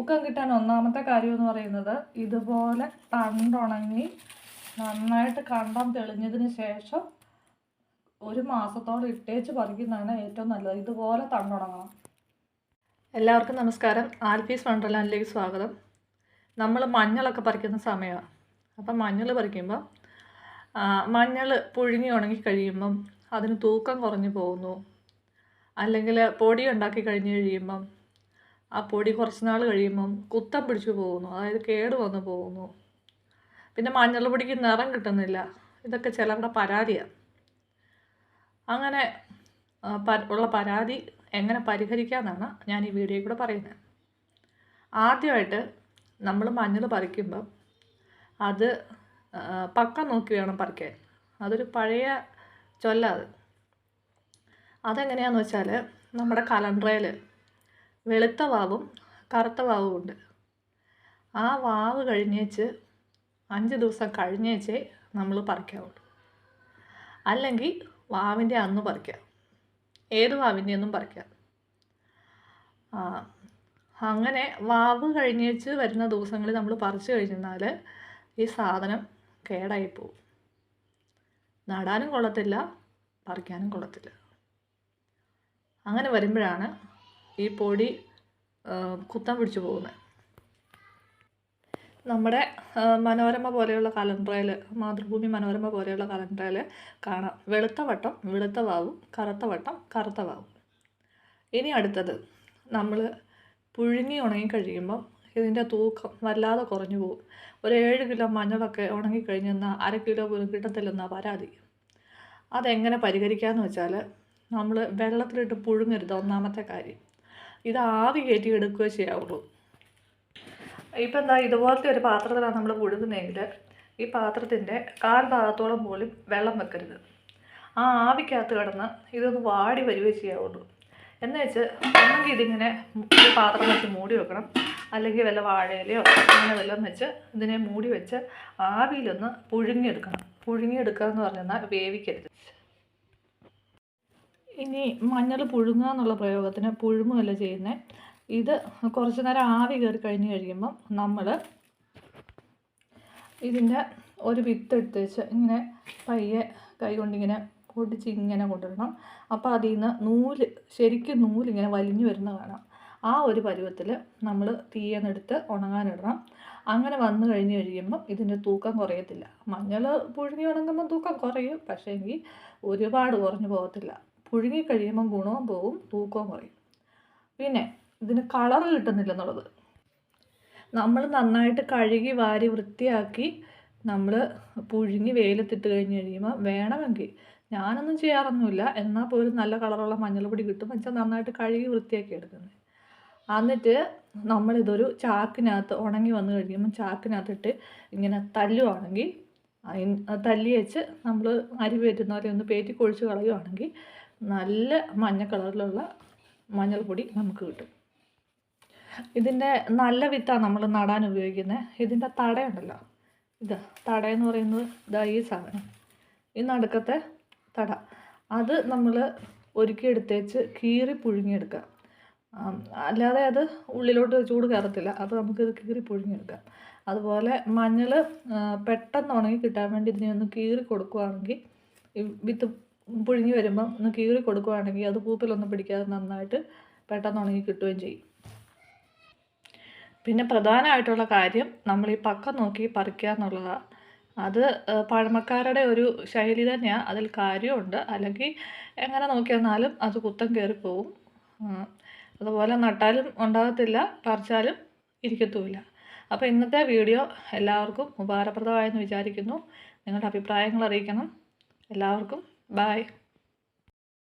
തൂക്കം കിട്ടാൻ ഒന്നാമത്തെ കാര്യം എന്ന് പറയുന്നത് ഇതുപോലെ തണ്ടുണങ്ങി നന്നായിട്ട് കണ്ടം തെളിഞ്ഞതിന് ശേഷം ഒരു മാസത്തോളം ഇട്ടേച്ച് പറിക്കുന്നതാണ് ഏറ്റവും നല്ലത്. ഇതുപോലെ തണ്ടുണങ്ങണം. എല്ലാവർക്കും നമസ്കാരം. ആൽഫീസ് വണ്ടർലാൻഡിലേക്ക് സ്വാഗതം. നമ്മൾ മഞ്ഞളൊക്കെ പറിക്കുന്ന സമയമാണ്. അപ്പം മഞ്ഞൾ പറിക്കുമ്പോൾ മഞ്ഞൾ പുഴുങ്ങി ഉണങ്ങി കഴിയുമ്പം അതിന് തൂക്കം കുറഞ്ഞു പോകുന്നു. അല്ലെങ്കിൽ പൊടി ഉണ്ടാക്കി കഴിഞ്ഞ് കഴിയുമ്പം ആ പൊടി കുറച്ച് നാൾ കഴിയുമ്പം കുത്തം പിടിച്ചു പോകുന്നു. അതായത് കേട് വന്ന് പോകുന്നു. പിന്നെ മഞ്ഞൾ പൊടിക്ക് നിറം കിട്ടുന്നില്ല. ഇതൊക്കെ ചിലരുടെ പരാതിയാണ് അങ്ങനെ ഉള്ള പരാതി എങ്ങനെ പരിഹരിക്കാമെന്നാണ് ഞാൻ ഈ വീഡിയോയിൽ കൂടെ പറയുന്നത്. ആദ്യമായിട്ട് നമ്മൾ മഞ്ഞൾ പറിക്കുമ്പം അത് പക്ക നോക്കി വേണം പറിക്കാൻ. അതൊരു പഴയ ചൊല്ലാത് അതെങ്ങനെയാണെന്ന് വെച്ചാൽ നമ്മുടെ കലണ്ടറയിൽ വെളുത്ത വാവും കറുത്ത വാവും ഉണ്ട്. ആ വാവ് കഴിഞ്ഞേച്ച് അഞ്ച് ദിവസം കഴിഞ്ഞേച്ചേ നമ്മൾ പറിക്കാവുള്ളൂ. അല്ലെങ്കിൽ വാവിന്റെ അന്ന് പറിക്കാം. ഏത് വാവിന്റെ ഒന്നും പറിക്കാം. അങ്ങനെ വാവ് കഴിഞ്ഞേച്ച് വരുന്ന ദിവസങ്ങളിൽ നമ്മൾ പറിച്ചു കഴിഞ്ഞാൽ ഈ സാധനം കേടായി പോവും. നടാനും കൊള്ളത്തില്ല പറിക്കാനും കൊള്ളത്തില്ല. അങ്ങനെ വരുമ്പോഴാണ് ഈ പൊടി കുത്താൻ കുത്തം പിടിച്ചു പോകുന്നത് നമ്മുടെ മനോരമ പോലെയുള്ള കലണ്ടറയിൽ മാതൃഭൂമി മനോരമ പോലെയുള്ള കലണ്ടറയിൽ കാണാം. വെളുത്ത വട്ടം വെളുത്ത വാവും കറുത്ത വട്ടം കറുത്ത വാവും. ഇനി അടുത്തത് നമ്മൾ പുഴുങ്ങി ഉണങ്ങി കഴിയുമ്പോൾ ഇതിന്റെ തൂക്കം വല്ലാതെ കുറഞ്ഞു പോകും. ഒരു ഏഴ് കിലോ മഞ്ഞളൊക്കെ ഉണങ്ങി കഴിഞ്ഞെന്നാൽ അര കിലോ പോലും കിട്ടത്തില്ലെന്നാണ് പരാതി. അതെങ്ങനെ പരിഹരിക്കാമെന്ന് വെച്ചാൽ നമ്മൾ വെള്ളത്തിലിട്ട് പുഴുങ്ങരുത് ഒന്നാമത്തെ കാര്യം. ഇത് ആവി കയറ്റി എടുക്കുകയോ ചെയ്യാവുള്ളൂ. ഇപ്പം എന്താ ഇതുപോലത്തെ ഒരു പാത്രത്തിലാണ് നമ്മൾ കൊടുക്കുന്നതെങ്കിൽ ഈ പാത്രത്തിന്റെ കാൽ ഭാഗത്തോളം പോലും വെള്ളം വെക്കരുത്. ആ ആവിക്കകത്ത് കിടന്ന് ഇതൊന്ന് വാടി വരികയോ ചെയ്യാവുള്ളൂ. എന്ന് വെച്ച് ഒന്നെങ്കിൽ ഇതിങ്ങനെ പാത്രം വെച്ച് മൂടി വെക്കണം. അല്ലെങ്കിൽ വല്ല വാഴയിലയോ അങ്ങനെ വല്ലതും വെച്ച് ഇതിനെ മൂടി വെച്ച് ആവിയിലൊന്ന് പുഴുങ്ങിയെടുക്കണം. പുഴുങ്ങിയെടുക്കുക എന്ന് പറഞ്ഞാൽ വേവിക്കരുത്. ഇനി മഞ്ഞൾ പുഴുങ്ങുക എന്നുള്ള പ്രയോഗത്തിന് പുഴുങ്ങുകയല്ല ചെയ്യുന്നത് ഇത് കുറച്ച് നേരം ആവി കയറി കഴിഞ്ഞ് കഴിയുമ്പം നമ്മൾ ഇതിന്റെ ഒരു വിത്ത് എടുത്ത് വെച്ച് ഇങ്ങനെ പയ്യെ കൈ കൊണ്ടിങ്ങനെ പൊടിച്ച് ഇങ്ങനെ കൊണ്ടുവരണം അപ്പോൾ അതിൽ നിന്ന് നൂൽ ശരിക്കും നൂലിങ്ങനെ വലിഞ്ഞു വരുന്ന കാണാം ആ ഒരു പരുവത്തിൽ നമ്മൾ തീയെന്നെടുത്ത് ഉണങ്ങാനിടണം. അങ്ങനെ വന്നു കഴിഞ്ഞ് കഴിയുമ്പം ഇതിന്റെ തൂക്കം കുറയത്തില്ല. മഞ്ഞൾ പുഴുങ്ങി ഉണങ്ങുമ്പോൾ തൂക്കം കുറയും. പക്ഷേ എങ്കിൽ ഒരുപാട് കുറഞ്ഞു പോകത്തില്ല. പുഴുങ്ങി കഴിയുമ്പോൾ ഗുണവും പോവും തൂക്കവും കുറയും. പിന്നെ ഇതിന് കളറ് കിട്ടുന്നില്ലെന്നുള്ളത്. നമ്മൾ നന്നായിട്ട് കഴുകി വാരി വൃത്തിയാക്കി നമ്മൾ പുഴുങ്ങി വെയിലത്തിട്ട് കഴിഞ്ഞ് കഴിയുമ്പോൾ വേണമെങ്കിൽ ഞാനൊന്നും ചെയ്യാറൊന്നുമില്ല. എന്നാൽ പോലും നല്ല കളറുള്ള മഞ്ഞൾപ്പൊടി കിട്ടും വെച്ചാൽ നന്നായിട്ട് കഴുകി വൃത്തിയാക്കി എടുക്കുന്നത്. എന്നിട്ട് നമ്മളിതൊരു ചാക്കിനകത്ത് ഉണങ്ങി വന്നു കഴിയുമ്പോൾ ചാക്കിനകത്തിട്ട് ഇങ്ങനെ തല്ലുവാണെങ്കിൽ തല്ലി വെച്ച് നമ്മൾ അരി പേറ്റുന്ന പോലെ ഒന്ന് പേറ്റി കൊഴിച്ച് കളയുവാണെങ്കിൽ നല്ല മഞ്ഞ കളറിലുള്ള മഞ്ഞൾപ്പൊടി നമുക്ക് കിട്ടും. ഇതിന്റെ നല്ല വിത്താണ് നമ്മൾ നടാൻ ഉപയോഗിക്കുന്നത് ഇതിന്റെ തടയുണ്ടല്ലോ. ഇത് തടയെന്ന് പറയുന്നത് ഇതാ ഈ സാധനം. ഈ നടുക്കത്തെ തട. അത് നമ്മൾ ഒരുക്കിയെടുത്തേച്ച് കീറി പുഴുങ്ങിയെടുക്കാം. അല്ലാതെ അത് ഉള്ളിലോട്ട് ചൂട് കയറത്തില്ല. അപ്പോൾ നമുക്കിത് കീറി പുഴുങ്ങിയെടുക്കാം. അതുപോലെ മഞ്ഞൾ പെട്ടെന്ന് ഉണങ്ങി കിട്ടാൻ വേണ്ടി ഇതിനെ ഒന്ന് കീറി കൊടുക്കുകയാണെങ്കിൽ വിത്ത് പുഴുങ്ങി വരുമ്പം ഒന്ന് കീറി കൊടുക്കുകയാണെങ്കിൽ അത് പൂപ്പിലൊന്നും പിടിക്കാതെ നന്നായിട്ട് പെട്ടെന്ന് ഉണങ്ങി കിട്ടുകയും ചെയ്യും. പിന്നെ പ്രധാനമായിട്ടുള്ള കാര്യം നമ്മൾ ഈ പക്കം നോക്കി പറിക്കുക എന്നുള്ളതാണ് അത് പഴമക്കാരുടെ ഒരു ശൈലി തന്നെയാണ് അതിൽ കാര്യമുണ്ട്. അല്ലെങ്കിൽ എങ്ങനെ നോക്കിയെന്നാലും അത് കുത്തം കയറിപ്പോവും. അതുപോലെ നട്ടാലും ഉണ്ടാകത്തില്ല പറിച്ചാലും ഇരിക്കത്തുമില്ല. അപ്പോൾ ഇന്നത്തെ വീഡിയോ എല്ലാവർക്കും ഉപകാരപ്രദമായെന്ന് വിചാരിക്കുന്നു. നിങ്ങളുടെ അഭിപ്രായങ്ങൾ അറിയിക്കണം. എല്ലാവർക്കും Bye.